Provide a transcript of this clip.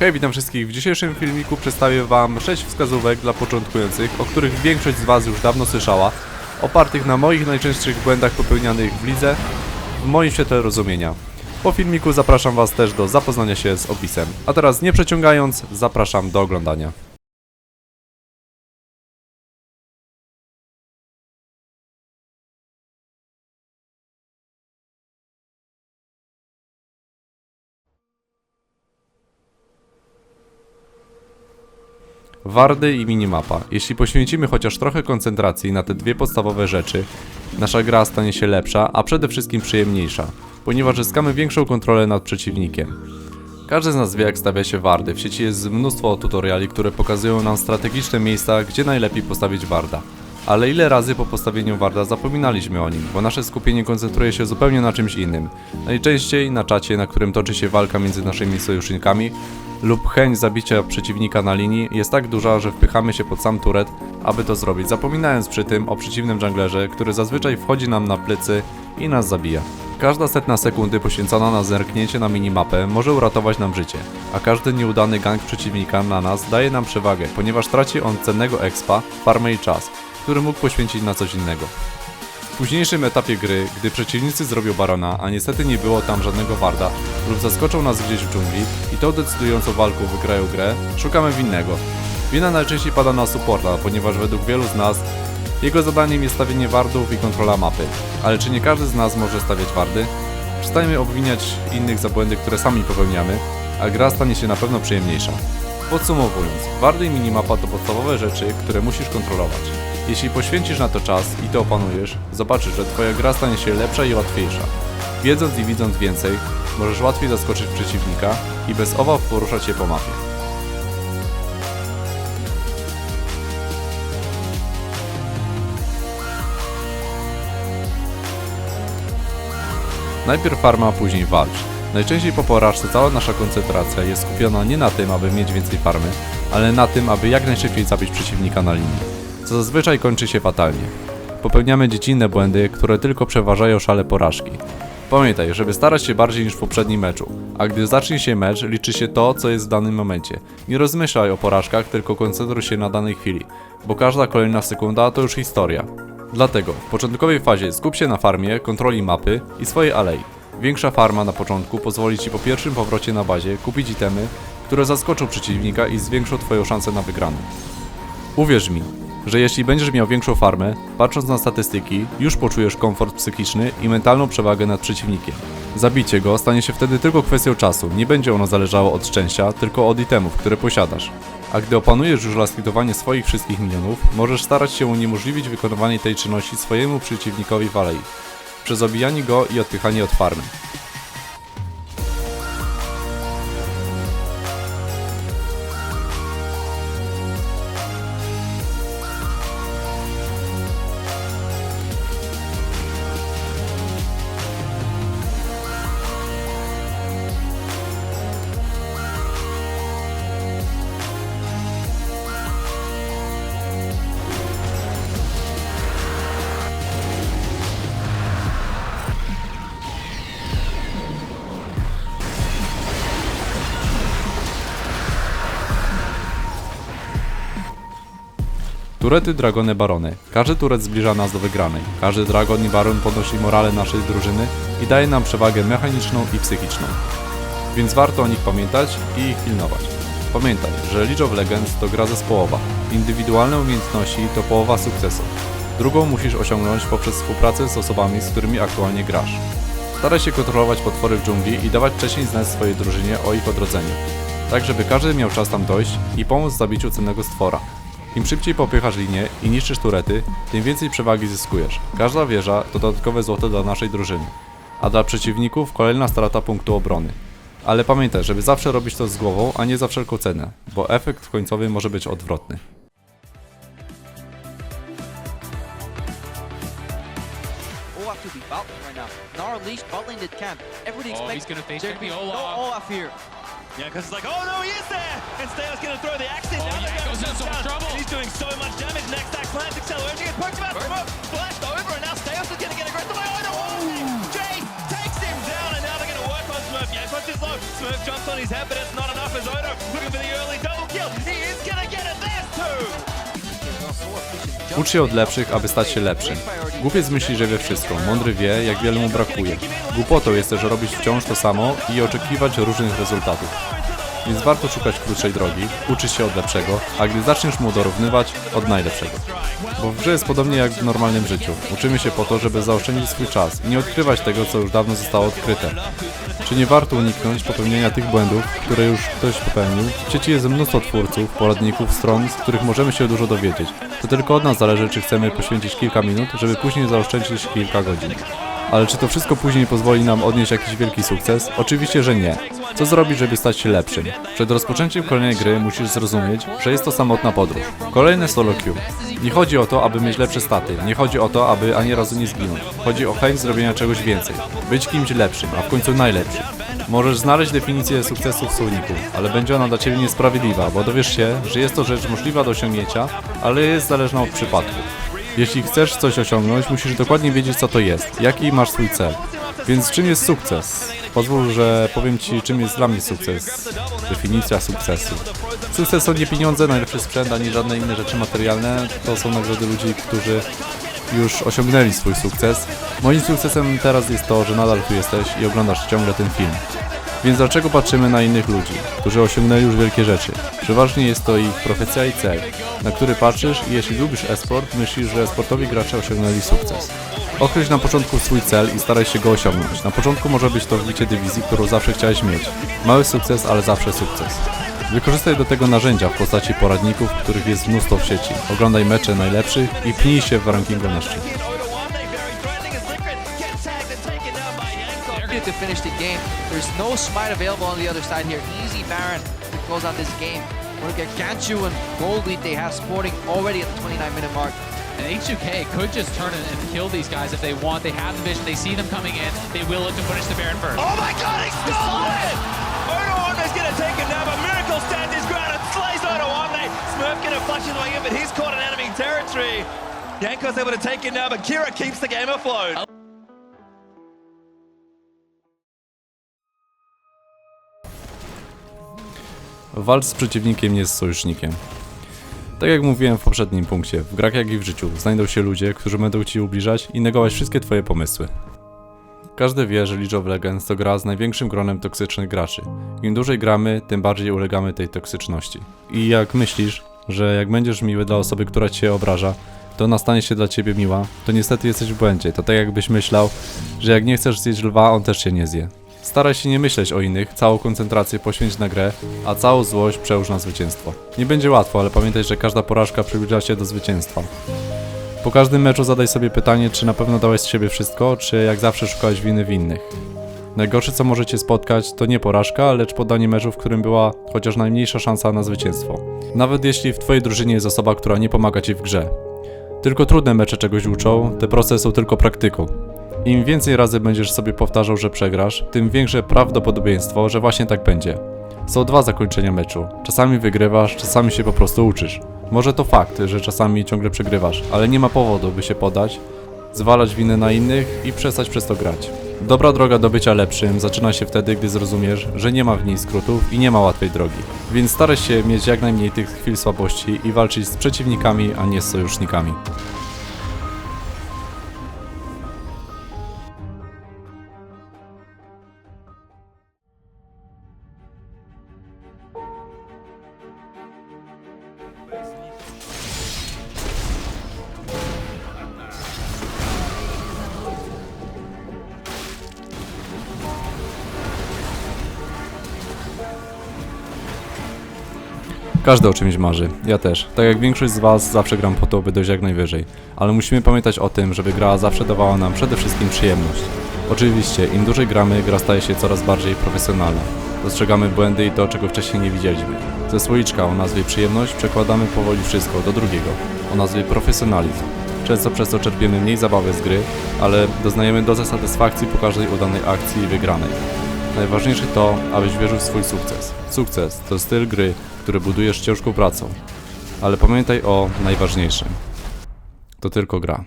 Hej, witam wszystkich. W dzisiejszym filmiku przedstawię Wam 6 wskazówek dla początkujących, o których większość z Was już dawno słyszała, opartych na moich najczęstszych błędach popełnianych w lidze, w moim świetle rozumienia. Po filmiku zapraszam Was też do zapoznania się z opisem. A teraz nie przeciągając, zapraszam do oglądania. Wardy i minimapa. Jeśli poświęcimy chociaż trochę koncentracji na te dwie podstawowe rzeczy, nasza gra stanie się lepsza, a przede wszystkim przyjemniejsza, ponieważ zyskamy większą kontrolę nad przeciwnikiem. Każdy z nas wie jak stawia się wardy. W sieci jest mnóstwo tutoriali, które pokazują nam strategiczne miejsca, gdzie najlepiej postawić warda. Ale ile razy po postawieniu warda zapominaliśmy o nim, bo nasze skupienie koncentruje się zupełnie na czymś innym. Najczęściej na czacie, na którym toczy się walka między naszymi sojusznikami, lub chęć zabicia przeciwnika na linii jest tak duża, że wpychamy się pod sam turet, aby to zrobić, zapominając przy tym o przeciwnym junglerze, który zazwyczaj wchodzi nam na plecy i nas zabija. Każda setna sekundy poświęcona na zerknięcie na minimapę może uratować nam życie, a każdy nieudany gang przeciwnika na nas daje nam przewagę, ponieważ traci on cennego expa, farmę i czas, który mógł poświęcić na coś innego. W późniejszym etapie gry, gdy przeciwnicy zrobią barona, a niestety nie było tam żadnego warda, lub zaskoczą nas gdzieś w dżungli i tą decydującą walką wygrają grę, szukamy winnego. Wina najczęściej pada na supporta, ponieważ według wielu z nas jego zadaniem jest stawienie wardów i kontrola mapy. Ale czy nie każdy z nas może stawiać wardy? Przestańmy obwiniać innych za błędy, które sami popełniamy, a gra stanie się na pewno przyjemniejsza. Podsumowując, wardy i minimapa to podstawowe rzeczy, które musisz kontrolować. Jeśli poświęcisz na to czas i to opanujesz, zobaczysz, że twoja gra stanie się lepsza i łatwiejsza. Wiedząc i widząc więcej, możesz łatwiej zaskoczyć przeciwnika i bez obaw poruszać się po mapie. Najpierw farma, później walcz. Najczęściej po porażce cała nasza koncentracja jest skupiona nie na tym, aby mieć więcej farmy, ale na tym, aby jak najszybciej zabić przeciwnika na linii, co zazwyczaj kończy się fatalnie. Popełniamy dziecinne błędy, które tylko przeważają szale porażki. Pamiętaj, żeby starać się bardziej niż w poprzednim meczu, a gdy zacznie się mecz, liczy się to, co jest w danym momencie. Nie rozmyślaj o porażkach, tylko koncentruj się na danej chwili, bo każda kolejna sekunda to już historia. Dlatego w początkowej fazie skup się na farmie, kontroli mapy i swojej alei. Większa farma na początku pozwoli Ci po pierwszym powrocie na bazie kupić itemy, które zaskoczą przeciwnika i zwiększą Twoją szansę na wygraną. Uwierz mi, że jeśli będziesz miał większą farmę, patrząc na statystyki, już poczujesz komfort psychiczny i mentalną przewagę nad przeciwnikiem. Zabicie go stanie się wtedy tylko kwestią czasu, nie będzie ono zależało od szczęścia, tylko od itemów, które posiadasz. A gdy opanujesz już laskidowanie swoich wszystkich minionów, możesz starać się uniemożliwić wykonywanie tej czynności swojemu przeciwnikowi w alei, przez obijanie go i odpychanie od farmy. Turety, dragony, barony. Każdy turet zbliża nas do wygranej. Każdy dragon i baron podnosi morale naszej drużyny i daje nam przewagę mechaniczną i psychiczną. Więc warto o nich pamiętać i ich pilnować. Pamiętaj, że League of Legends to gra zespołowa. Indywidualne umiejętności to połowa sukcesu. Drugą musisz osiągnąć poprzez współpracę z osobami, z którymi aktualnie grasz. Staraj się kontrolować potwory w dżungli i dawać wcześniej znać swojej drużynie o ich odrodzeniu. Tak, żeby każdy miał czas tam dojść i pomóc w zabiciu cennego stwora. Im szybciej popychasz linię i niszczysz turety, tym więcej przewagi zyskujesz. Każda wieża to dodatkowe złoto dla naszej drużyny, a dla przeciwników kolejna strata punktu obrony. Ale pamiętaj, żeby zawsze robić to z głową, a nie za wszelką cenę, bo efekt końcowy może być odwrotny. Olaf could be battling right now. Nara the camp. Everybody Oh, expects he's gonna face to Olaf. No Olaf here. Yeah, because it's like, oh no, he is there! And Steel's going to throw the axe in. Oh, now yeah, goes into some down, trouble. And he's doing so much damage. Next attack, plant acceleration, gets poked about the flashed over, and now Steos is going to get aggressive. Oh no, oh, oh. Jay takes him down, and now they're going to work on Smurf. Yeah, Smurf is low. Smurf Smurf jumps on his head, but it's not enough as Odo looking for the early Ucz się od lepszych, aby stać się lepszym. Głupiec myśli, że wie wszystko, mądry wie, jak wiele mu brakuje. Głupotą jest też robić wciąż to samo i oczekiwać różnych rezultatów. Więc warto szukać krótszej drogi, uczyć się od lepszego, a gdy zaczniesz mu dorównywać, od najlepszego. Bo w grze jest podobnie jak w normalnym życiu. Uczymy się po to, żeby zaoszczędzić swój czas i nie odkrywać tego, co już dawno zostało odkryte. Czy nie warto uniknąć popełnienia tych błędów, które już ktoś popełnił? W sieci jest mnóstwo twórców, poradników, stron, z których możemy się dużo dowiedzieć. To tylko od nas zależy, czy chcemy poświęcić kilka minut, żeby później zaoszczędzić kilka godzin. Ale czy to wszystko później pozwoli nam odnieść jakiś wielki sukces? Oczywiście, że nie. Co zrobić, żeby stać się lepszym? Przed rozpoczęciem kolejnej gry musisz zrozumieć, że jest to samotna podróż. Kolejne solo queue. Nie chodzi o to, aby mieć lepsze staty. Nie chodzi o to, aby ani razu nie zginąć. Chodzi o chęć zrobienia czegoś więcej. Być kimś lepszym, a w końcu najlepszym. Możesz znaleźć definicję sukcesu w słowniku, ale będzie ona dla Ciebie niesprawiedliwa, bo dowiesz się, że jest to rzecz możliwa do osiągnięcia, ale jest zależna od przypadku. Jeśli chcesz coś osiągnąć, musisz dokładnie wiedzieć, co to jest, jaki masz swój cel. Więc czym jest sukces? Pozwól, że powiem Ci, czym jest dla mnie sukces. Definicja sukcesu. Sukces to nie pieniądze, najlepszy sprzęt, ani żadne inne rzeczy materialne. To są nagrody ludzi, którzy już osiągnęli swój sukces. Moim sukcesem teraz jest to, że nadal tu jesteś i oglądasz ciągle ten film. Więc dlaczego patrzymy na innych ludzi, którzy osiągnęli już wielkie rzeczy? Przeważnie jest to ich profesja i cel, na który patrzysz i jeśli lubisz esport, myślisz, że sportowi gracze osiągnęli sukces. Określ na początku swój cel i staraj się go osiągnąć. Na początku może być to wbicie dywizji, którą zawsze chciałeś mieć. Mały sukces, ale zawsze sukces. Wykorzystaj do tego narzędzia w postaci poradników, których jest mnóstwo w sieci. Oglądaj mecze najlepszych i pnij się w rankingu na szczyt. To finish the game. There's no smite available on the other side here. Easy Baron to close out this game. Look at Ganchu and gold lead they have Sporting already at the 29 minute mark. And H2K could just turn and, kill these guys if they want. They have the vision. They see them coming in. They will look to punish the Baron first. Oh my god, he stole it! Odo One's gonna take him His way in, but he's caught in enemy territory. Yanko's able to take him down, but Kira keeps the game afloat. Walcz z przeciwnikiem nie jest sojusznikiem. Tak jak mówiłem w poprzednim punkcie, w grach jak i w życiu znajdą się ludzie, którzy będą ci ubliżać i negować wszystkie twoje pomysły. Każdy wie, że League of Legends to gra z największym gronem toksycznych graczy. Im dłużej gramy, tym bardziej ulegamy tej toksyczności. I jak myślisz, że jak będziesz miły dla osoby, która cię obraża, to ona stanie się dla ciebie miła, to niestety jesteś w błędzie. To tak jakbyś myślał, że jak nie chcesz zjeść lwa, on też cię nie zje. Staraj się nie myśleć o innych, całą koncentrację poświęć na grę, a całą złość przełóż na zwycięstwo. Nie będzie łatwo, ale pamiętaj, że każda porażka przybliża cię do zwycięstwa. Po każdym meczu zadaj sobie pytanie, czy na pewno dałeś z siebie wszystko, czy jak zawsze szukałeś winy w innych. Najgorsze co możecie spotkać to nie porażka, lecz podanie meczu, w którym była chociaż najmniejsza szansa na zwycięstwo. Nawet jeśli w twojej drużynie jest osoba, która nie pomaga ci w grze. Tylko trudne mecze czegoś uczą, te proste są tylko praktyką. Im więcej razy będziesz sobie powtarzał, że przegrasz, tym większe prawdopodobieństwo, że właśnie tak będzie. Są dwa zakończenia meczu. Czasami wygrywasz, czasami się po prostu uczysz. Może to fakt, że czasami ciągle przegrywasz, ale nie ma powodu, by się podać, zwalać winę na innych i przestać przez to grać. Dobra droga do bycia lepszym zaczyna się wtedy, gdy zrozumiesz, że nie ma w niej skrótów i nie ma łatwej drogi. Więc staraj się mieć jak najmniej tych chwil słabości i walczyć z przeciwnikami, a nie z sojusznikami. Każdy o czymś marzy. Ja też. Tak jak większość z Was, zawsze gram po to, by dojść jak najwyżej. Ale musimy pamiętać o tym, żeby gra zawsze dawała nam przede wszystkim przyjemność. Oczywiście, im dłużej gramy, gra staje się coraz bardziej profesjonalna. Dostrzegamy błędy i to, czego wcześniej nie widzieliśmy. Ze słoiczka o nazwie przyjemność przekładamy powoli wszystko do drugiego, o nazwie profesjonalizm. Często przez to czerpiemy mniej zabawy z gry, ale doznajemy dozę satysfakcji po każdej udanej akcji i wygranej. Najważniejsze to, abyś wierzył w swój sukces. Sukces to styl gry, który budujesz ciężką pracą. Ale pamiętaj o najważniejszym. To tylko gra.